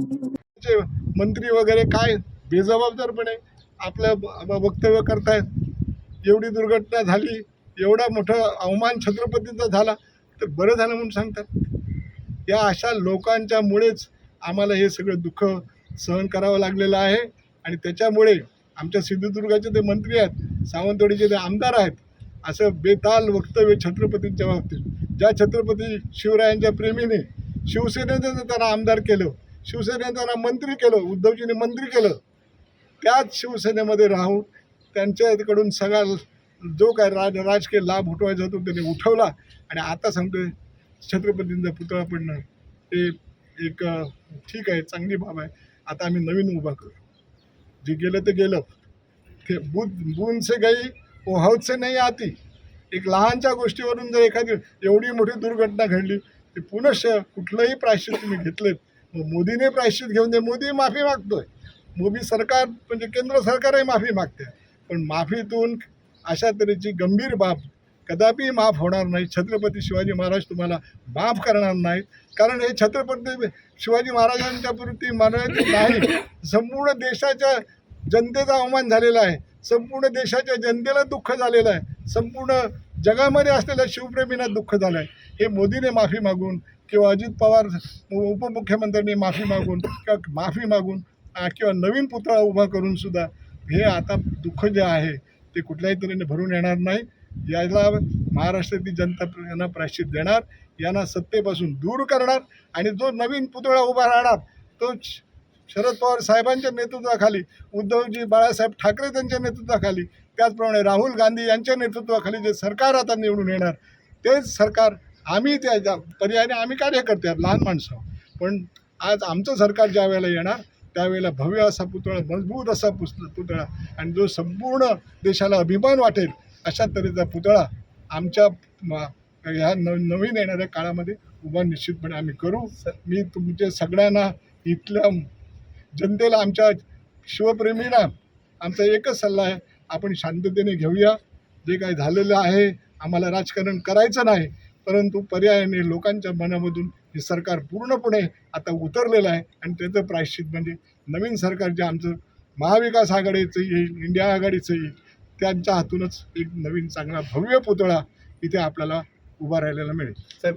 मंत्री वगैरे काय बेजबाबदारपणे आपलं वक्तव्य करतायत. एवढी दुर्घटना झाली एवढा मोठा अवमान छत्रपतींचा झाला तर बरं झालं म्हणून सांगतात. या अशा लोकांच्यामुळेच आम्हाला हे सगळं दुःख सहन करावं लागलेलं आहे आणि त्याच्यामुळे आमच्या सिंधुदुर्गाचे ते मंत्री आहेत सावंतवाडीचे ते आमदार आहेत असं बेताल वक्तव्य छत्रपतींच्या बाबतीत. ज्या छत्रपती शिवरायांच्या प्रेमीने शिवसेनेनं त्यांना आमदार केलं शिवसेनेने त्यांना मंत्री केलं उद्धवजीने मंत्री केलं. त्याच शिवसेनेमध्ये राहून त्यांच्याकडून सगळा जो काय राज राजकीय लाभ उठवायचा होतो त्याने उठवला. आणि आता सांगतोय छत्रपतींचा पुतळा पडणं ते एक ठीक आहे चांगली बाब आहे. आता आम्ही नवीन उभा करू. जे गेलं ते गेलं. ते बुद बुनसे गई वो नाही आती. एक लहानच्या गोष्टीवरून जर एखादी एवढी मोठी दुर्घटना घडली ती पुनश्च कुठलंही प्रायश्चित तुम्ही घेतलेत मोदीने प्रायश्चित घेऊन दे. मोदी माफी मागतोय. मोदी सरकार म्हणजे केंद्र सरकारही माफी मागते. पण माफीतून अशा तऱ्हेची गंभीर बाब कदापि माफ होणार नाही. छत्रपती शिवाजी महाराज तुम्हाला माफ करणार नाहीत. कारण हे छत्रपती शिवाजी महाराजांच्या प्रती महाराज नाही. संपूर्ण देशाच्या जनतेचा अवमान झालेला आहे. संपूर्ण देशाच्या जनतेला दुःख झालेलं आहे. संपूर्ण जगामध्ये असलेल्या शिवप्रेमींना दुःख झालं आहे हे मोदीने माफी मागून किंवा अजित पवार उपमुख्यमंत्र्यांनी माफी मागून किंवा माफी मागून किंवा नवीन पुतळा उभा करून सुद्धा हे आता दुःख जे आहे ते कुठल्याही तऱ्हेने भरून येणार नाही. याला महाराष्ट्रातील जनता यांना प्रायश्चित देणार यांना सत्तेपासून दूर करणार आणि जो नवीन पुतळा उभा राहणार तो शरद पवार साहेबांच्या नेतृत्वाखाली उद्धवजी बाळासाहेब ठाकरे त्यांच्या नेतृत्वाखाली त्याचप्रमाणे राहुल गांधी यांच्या नेतृत्वाखाली जे सरकार आता निवडून येणार तेच सरकार आम्ही त्या पर्यायाने आम्ही कार्यकर्ते आहोत लहान माणसं. पण आज आमचं सरकार ज्या वेळेला येणार त्यावेळेला भव्य असा पुतळा मजबूत असा पुस पुतळा आणि जो संपूर्ण देशाला अभिमान वाटेल अशा तऱ्हेचा पुतळा आमच्या ह्या न नवीन येणाऱ्या काळामध्ये उभा निश्चितपणे आम्ही करू मी तुमच्या सगळ्यांना इथल्या जनतेला आमच्या शिवप्रेमींना आमचा एकच सल्ला आहे आपण शांततेने घेऊया. जे काही झालेलं आहे आम्हाला राजकारण करायचं नाही परंतु पर्यायाने लोकांच्या मनामधून हे सरकार पूर्णपणे आता उतरलेलं आहे. आणि त्याचं प्रायश्चित म्हणजे नवीन सरकार जे आमचं महाविकास आघाडीचं येईल इंडिया आघाडीचं येईल त्यांच्या हातूनच एक नवीन चांगला भव्य पुतळा इथे आपल्याला उभा राहिलेला मिळेल. साहेब